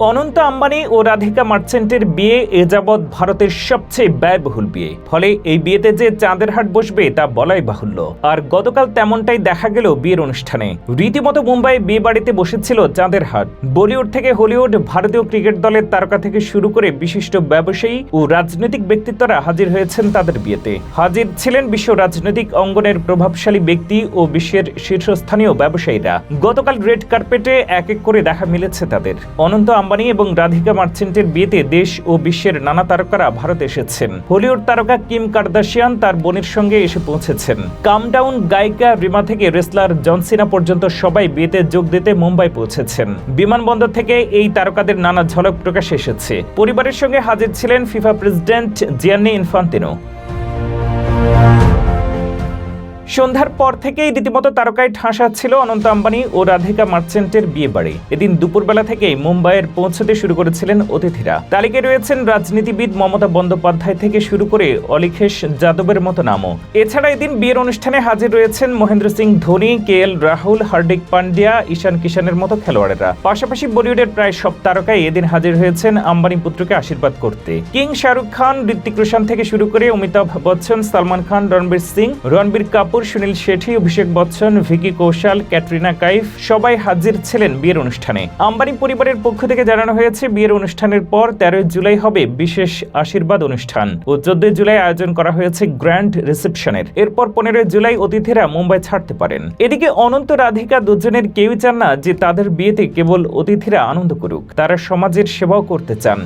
অনন্ত আম্বানি ও রাধিকা মার্চেন্টের বিয়ে এ যাবৎ ভারতের সবচেয়ে ব্যয়বহুল বিয়ে। ফলে এই বিয়েতে যে চাঁদের হাট বসবে তা বলাই বাহুল্য। আর গতকাল তেমনটাই দেখা গেল বিয়ের অনুষ্ঠানে। রীতিমতো মুম্বাই বিয়ে বাড়িতে বসেছিল চাঁদের হাট। বলিউড থেকে হলিউড, ভারতীয় ক্রিকেট দলের তারকা থেকে শুরু করে বিশিষ্ট ব্যবসায়ী ও রাজনৈতিক ব্যক্তিত্বরা হাজির হয়েছেন তাদের বিয়েতে। হাজির ছিলেন বিশ্ব রাজনৈতিক অঙ্গনের প্রভাবশালী ব্যক্তি ও বিশ্বের শীর্ষস্থানীয় ব্যবসায়ীরা। গতকাল রেড কার্পেটে এক এক করে দেখা মিলেছে তাদের। অনন্ত আম্বানি এবং রাধিকা মার্চেন্টের বিয়েতে দেশ ও বিশ্বের নানা তারকারা ভারতে এসেছেন। হলিউড তারকা কিম কার্দাশিয়ান তার বোনের সঙ্গে এসে পৌঁছেছেন। কামডাউন গায়িকা রিমা থেকে রেসলার জনসিনা পর্যন্ত সবাই বিয়েতে যোগ দিতে মুম্বাই পৌঁছেছেন। বিমানবন্দর থেকে এই তারকাদের নানা ঝলক প্রকাশ এসেছে। পরিবারের সঙ্গে হাজির ছিলেন ফিফা প্রেসিডেন্ট জিয়ান্নি ইনফান্তিনো। সন্ধ্যার পর থেকেই রীতিমতো তারকায় ঠাসা ছিল অনন্ত আম্বানি ও রাধিকা মার্চেন্টের বিয়ে বাড়ি এদিন দুপুরবেলা থেকেই মুম্বাইয়ের পৌঁছতে শুরু করেছিলেন অতিথিরা। তালিকায় রয়েছেন রাজনীতিবিদ মমতা বন্দ্যোপাধ্যায় থেকে শুরু করে অলিখেশ যাদবের মতো নামও। এছাড়া এদিন বিয়ের অনুষ্ঠানে হাজির রয়েছেন মহেন্দ্র সিং ধোনি, কে এল রাহুল, হার্দিক পান্ডিয়া, ঈশান কিষানের মতো খেলোয়াড়েরা। পাশাপাশি বলিউডের প্রায় সব তারকাই এদিন হাজির হয়েছেন আম্বানি পুত্রকে আশীর্বাদ করতে। কিং শাহরুখ খান, ঋত্বিক রোশন থেকে শুরু করে অমিতাভ বচ্চন, সালমান খান, রণবীর সিং, রণবীর কাপুর সুনীল শেঠি, অভিষেক বচ্চন, ভিকি কৌশল, ক্যাটরিনা কাইফ, সবাই হাজির ছিলেন বিয়ের অনুষ্ঠানে। আম্বানি পরিবারের পক্ষ থেকে জানানো হয়েছে, বিয়ের অনুষ্ঠানের পর তেরোই জুলাই হবে বিশেষ আশীর্বাদ অনুষ্ঠান ও চোদ্দই জুলাই আয়োজন করা হয়েছে গ্র্যান্ড রিসেপশনের। এরপর পনেরোই জুলাই অতিথিরা মুম্বাই ছাড়তে পারেন। এদিকে অনন্ত রাধিকা দুজনের কেউই চান না যে তাদের বিয়েতে কেবল অতিথিরা আনন্দ করুক, তারা সমাজের সেবাও করতে চান।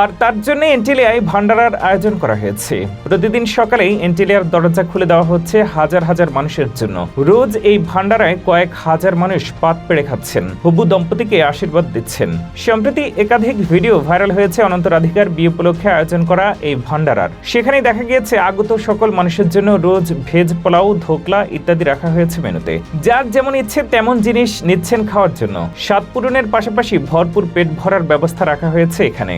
আর তার জন্য এন্টিলিয়ায় ভান্ডারার আয়োজন করা হয়েছে। প্রতিদিন সকালেই এন্টিলিয়ার দরজা খুলে দেওয়া হচ্ছে হাজার হাজার মানুষের জন্য। রোজ এই ভান্ডারায় কয়েক হাজার মানুষ পাত পেড়ে খাচ্ছেন। হবু দম্পতিকে আশীর্বাদ দিচ্ছেন। সম্প্রতি একাধিক ভিডিও ভাইরাল হয়েছে অনন্ত রাধিকার বিয়ে উপলক্ষে আয়োজন করা এই ভান্ডারার সেখানে দেখা গিয়েছে আগত সকল মানুষের জন্য রোজ ভেজ পোলাও, ধোকলা ইত্যাদি রাখা হয়েছে মেনুতে। যার যেমন ইচ্ছে তেমন জিনিস নিচ্ছেন খাওয়ার জন্য। স্বাদ পূরণের পাশাপাশি ভরপুর পেট ভরার ব্যবস্থা রাখা হয়েছে এখানে।